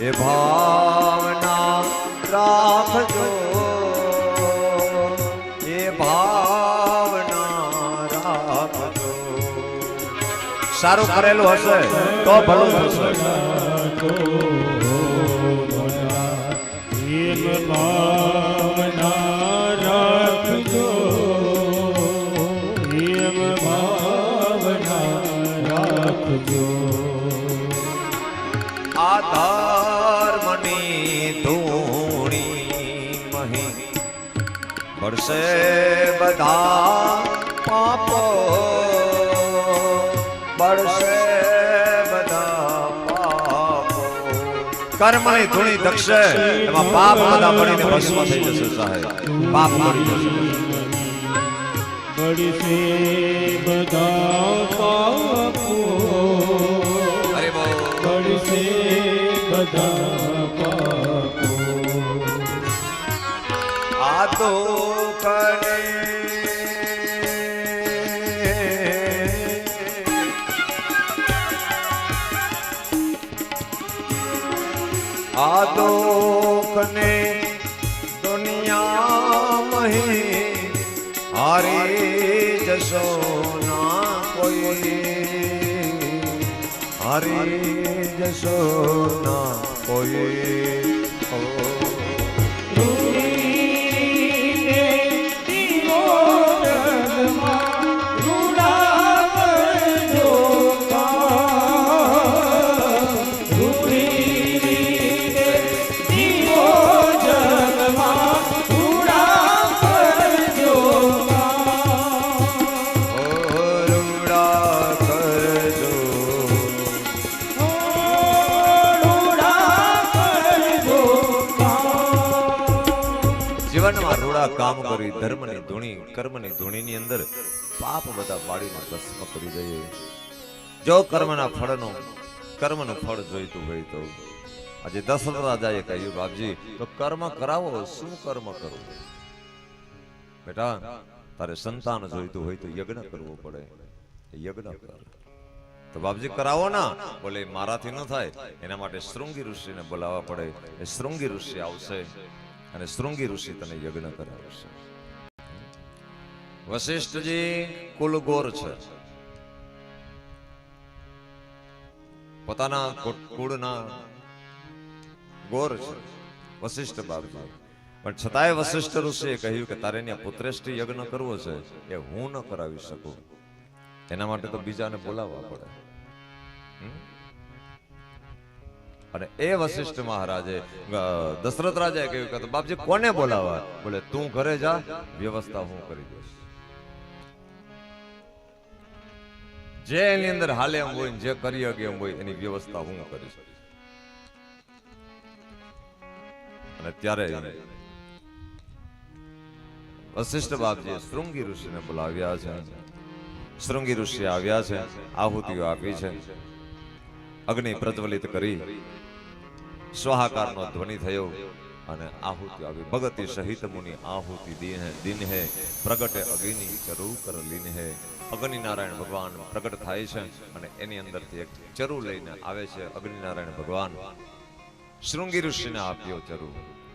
એ ભાવના રાખજો. એ ભાવના રાખજો. સારું કરેલું હશે તો ભલું થશે. પડશે બધા પાપો. કર્મની ધૂણી દક્ષે એમાં પાપ બધા પડીને ભસ્મ થઈ જશે સાહેબ. પાપ પડી જશે. બળશે બધા પાપો. અરે બળશે બધા પાપો. આ તો જશો કોઈ. હારી જશો ના કોઈ. જીવનમાં કામ કરી ધર્મની ધૂણી, કર્મની ધૂણીની અંદર પાપ બધા પાડીને ભસ્મ કરી દઈએ. જો કર્મના ફળનો, કર્મનું ફળ જોઈતું હોય તો આજે દશરથ રાજાએ કહ્યું, બાપજી, તો કર્મ કરાવો, શું કર્મ કરવું બેટા, તારે સંતાન જોઈતું હોય તો યજ્ઞ કરવો પડે. યજ્ઞ કર. તો બાપજી, કરાવો ના. બોલે મારાથી ન થાય, એના માટે શૃંગી ઋષિને બોલાવવા પડે. એ શૃંગી ઋષિ આવશે. અને શૃંગી ઋષિ તને યજ્ઞ કરાવશે. વશિષ્ઠજી કુલ ગોર છે. પોતાના કુળના ગોર છે. વશિષ્ઠ બાપજી. પણ છતાંય વશિષ્ઠ ઋષિએ કહ્યું કે તારે ત્યાં પુત્રેષ્ઠી યજ્ઞ કરવો છે, એ હું ન કરાવી શકું. એના માટે તો બીજાને બોલાવવા પડે? અને એ વશિષ્ઠ મહારાજે દશરથ રાજાએ કહ્યું કે બાપજી, કોને બોલાવા બોલે, તું ઘરે જા, વ્યવસ્થા હું કરી દઈશ. જે એની અંદર હાલે એમ હોય જે કરી શકે એમ હોય, એની વ્યવસ્થા હું કરીશ. અને ત્યારે વશિષ્ઠ બાપજી શૃંગી ઋષિને બોલાવ્યા છે. શૃંગી ઋષિ આવ્યા છે, આહુતિઓ આપી છે. અગ્નિ પ્રજ્વલિત કરી. સ્વાહાકારનો ધ્વનિ થયો અને આહુતિ આવી. ભગતિ સહિત મુનિ આહુતિ દિન દિન પ્રગટે અગ્નિ ચરુ કર લીન અગ્નિ નારાયણ ભગવાન પ્રગટ થાય છે અને એની અંદરથી એક ચરુ લઈને આવે છે અગ્નિ નારાયણ ભગવાન. શૃંગી ઋષિને આપ્યો ચરુ.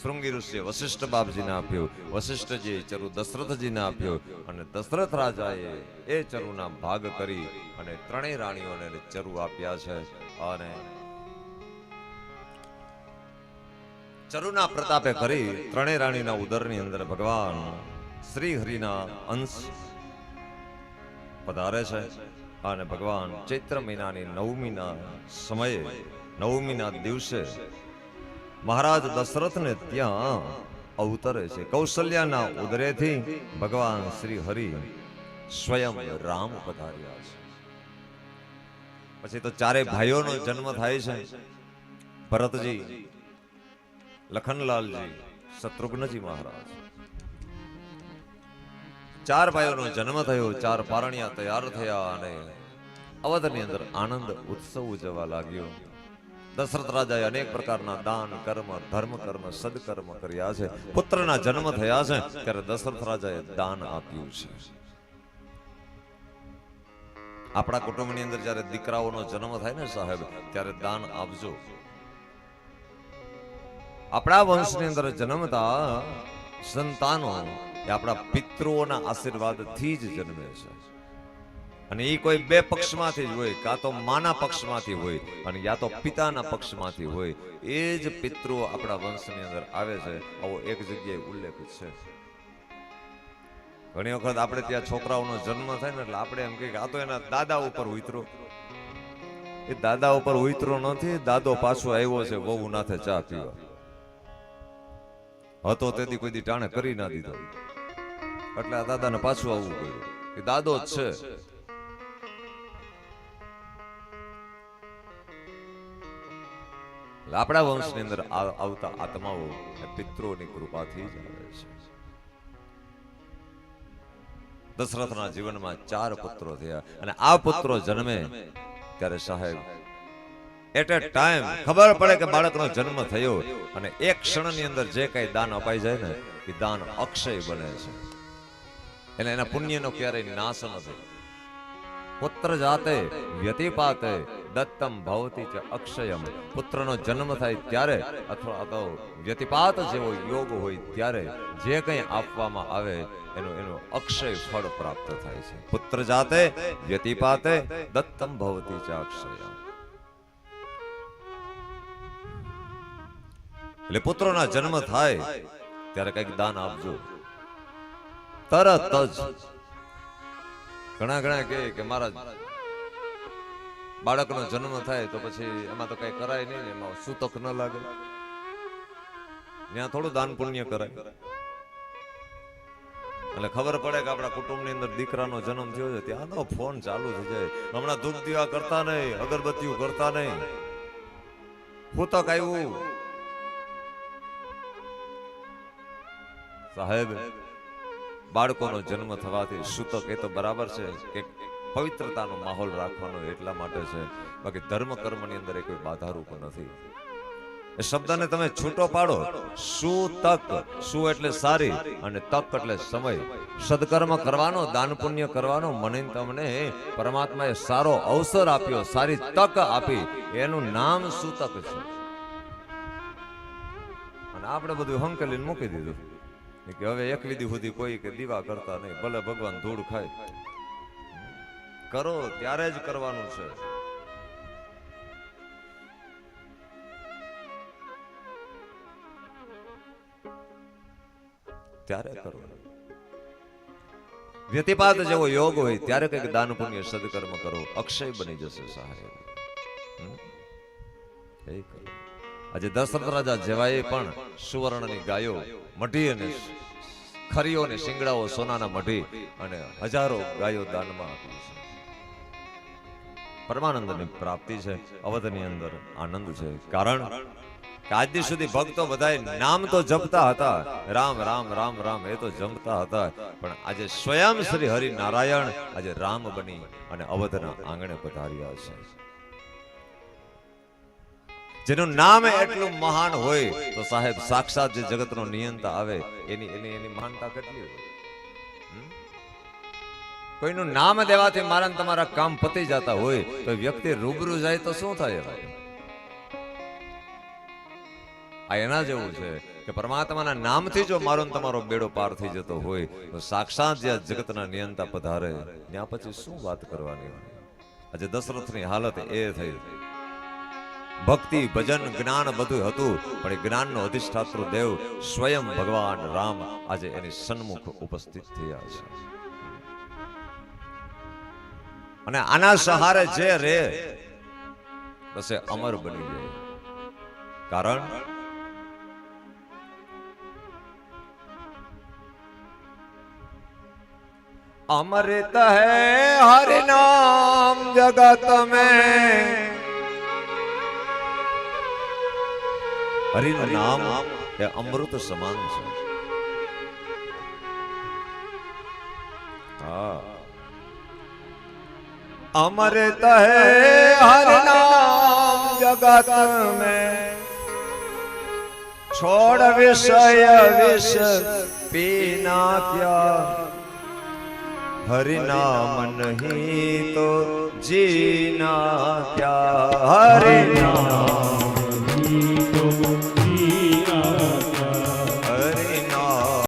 શૃંગી ઋષિએ વશિષ્ઠ બાપજીને આપ્યો, વશિષ્ઠજીએ ચરુ દશરથજીને આપ્યો અને દશરથ રાજાએ એ ચરુના ભાગ કરી અને ત્રણેય રાણીઓને ચરુ આપ્યા છે અને ચરુના પ્રતાપે કરી ત્રણેય રાણીના ઉદરની અંદર ભગવાન શ્રી હરિના અંશ પધારે છે અને ભગવાન ચૈત્ર મહિનાની નવમીના સમયે, નવમીના દિવસે મહારાજ દશરથને ત્યાં અવતરે છે. કૌશલ્યાના ઉદરેથી ભગવાન શ્રી હરિ સ્વયં રામ પધાર્યા છે. પછી તો ચારે ભાઈઓનો જન્મ થાય છે. ભરતજી લખનલાલજી, શત્રુઘ્નજી મહારાજ. ચાર ભાઈઓનો જન્મ થયો, ચાર પારણિયા તૈયાર થયા અને અવધની અંદર આનંદ, ઉત્સવ ઉજવવા લાગ્યો. દશરથ રાજાએ અનેક પ્રકારના દાન, કર્મ, ધર્મ, કર્મ, સદકર્મ કર્યા છે. પુત્રના જન્મ થયા છે, ત્યારે દશરથ રાજાએ દાન આપ્યું છે. આપણા કુટુંબની અંદર જ્યારે દીકરાઓનો જન્મ થાય ને સાહેબ, ત્યારે દાન આપજો. આપણા વંશની અંદર જન્મતા સંતાનો એ આપણા પિતૃઓના આશીર્વાદથી જ જન્મે છે. અને એ કોઈ બે પક્ષમાંથી જ હોય કાં તો માના પક્ષમાંથી હોય અને યા તો પિતાના પક્ષમાંથી હોય એ જ પિતૃઓ આપણા વંશની અંદર આવે છે. આવો એક જગ્યાએ ઉલ્લેખ છે. ઘણી વખત આપણે ત્યાં છોકરાઓનો જન્મ થાય ને એટલે આપણે એમ કહીએ કે આ તો એના દાદા ઉપર ઉતરો. એ દાદા ઉપર ઉતરો નથી દાદો પાછો આવ્યો છે વહુ નાથે ચા પીવા. હતો તેથી કોઈ દી ટાણે કરી ના દીધો. એટલે આ દાદાને પાછું આવવું પડ્યું કે દાદો જ છે. આપણા વંશની અંદર આવતા આત્માઓ પિત્રોની કૃપાથી જ આવે છે. દશરથના જીવનમાં ચાર પુત્રો થયા અને આ પુત્રો જન્મે ત્યારે સાહેબ એટ એ ટાઈમ ખબર પડે કે બાળકનો જન્મ થયો અને એક ક્ષણની અંદર જે કઈ દાન અપાઈ જાય ને, એ દાન અક્ષય બને છે. એટલે એના પુણ્યનો ક્યારેય નાશ નથી પુત્ર જાતે વ્યતિપાતે, દત્તમ ભવતી ચ અક્ષયમ. પુત્રનો જન્મ થાય ત્યારે અથવા તો વ્યતિપાત જેવો યોગ હોય ત્યારે જે કંઈ આપવામાં આવે, એનું એનું અક્ષય ફળ પ્રાપ્ત થાય છે. પુત્ર જાતે વ્યતિપાતે, દત્તમ ભવતી ચ અક્ષયમ. એટલે પુત્રોના જન્મ થાય ત્યારે કંઈક દાન આપજો. તરત જ. ઘણા ઘણા કહે કે મારા બાળકનો જન્મ થાય તો પછી એમાં તો કઈ કરાય નહીં એમાં સૂતક ન લાગે. ત્યાં થોડું દાન પુણ્ય કરાય. એટલે ખબર પડે કે આપણા કુટુંબની અંદર દીકરાનો જન્મ થયો છે ત્યાં તો ફોન ચાલુ થઈ જાય. હમણાં ધૂપ દીવા કરતા નહીં અગરબત્તીઓ કરતા નહીં. સૂતક આવ્યું. સાહેબ, બાળકોનો જન્મ થવાથી સૂતક એ તો બરાબર છે કે પવિત્રતાનો માહોલ રાખવાનો એટલા માટે છે. બાકી ધર્મ કર્મની અંદર એ કોઈ બાધારૂપ નથી. એ શબ્દને તમે છૂટો પાડો. શું તક શું એટલે સારી અને તક એટલે સમય. સદકર્મ કરવાનો, દાન પુણ્ય કરવાનો મને તમને પરમાત્માએ સારો અવસર આપ્યો, સારી તક આપી. એનું નામ સૂતક છે. અને આપણે બધું હંકલીને મૂકી દીધું. કે હવે એક વિધિ સુધી કોઈ કે દીવા કરતા નહીં, ભલે ભગવાન ધૂળ ખાય. કરો, ત્યારે જ કરવાનું છે. ત્યારે કરવાનું. વ્યતિપાત જેવો યોગ હોય, ત્યારે કંઈક દાન પુણ્ય સદકર્મ કરો, અક્ષય બની જશે કરો આજે દશરથ રાજા જેવાએ પણ સુવર્ણની ગાયો મઢી અને ખરીઓ અને શિંગડાઓ સોનાના મઢી અને હજારો ગાયો દાનમાં આપી છે. પરમાનંદની પ્રાપ્તિ છે, અવધની અંદર આનંદ છે. કારણ કે આજ સુધી ભક્તો બધા નામ તો જપતા હતા, રામ રામ રામ રામ, એ તો જમતા હતા. પણ આજે સ્વયં શ્રી હરિ નારાયણ આજે રામ બની અને અવધના આંગણે પધાર્યા છે. જેનું નામ એટલું મહાન હોય, તો સાહેબ સાક્ષાત જે જગતનો નિયંતા આવે, એની એની એની મહાનતા કેટલી હોય? કોઈનું નામ દેવાથી મારા તમારા કામ પતી જતા હોય, તો વ્યક્તિ રૂબરૂ જાય તો શું થાય આ એના જેવું છે કે પરમાત્માના નામથી જો મારો તમારો બેડો પાર થઈ જતો હોય, તો સાક્ષાત જે જગતના નિયંતા પધારે, ત્યાં પછી શું વાત કરવાની આજે દશરથની હાલત એ થઈ. ભક્તિ, ભજન, જ્ઞાન બધું હતું, પણ એ જ્ઞાનનો અધિષ્ઠાત્ર દેવ સ્વયં ભગવાન રામ આજે એની સન્મુખ ઉપસ્થિત થયા છે. અને આના સહારે જે રે, બસ અમર બની જાય. કારણ અમૃત હે હરિ નામ જગત મેં હરિનું નામ એ અમૃત સમાન છે હા અમૃત હૈ હરિ નામ જગત મેં છોડ વિષય વિષ પીના ક્યા હરિનામ નહીં તો જીના ત્યાં હરિનામ Música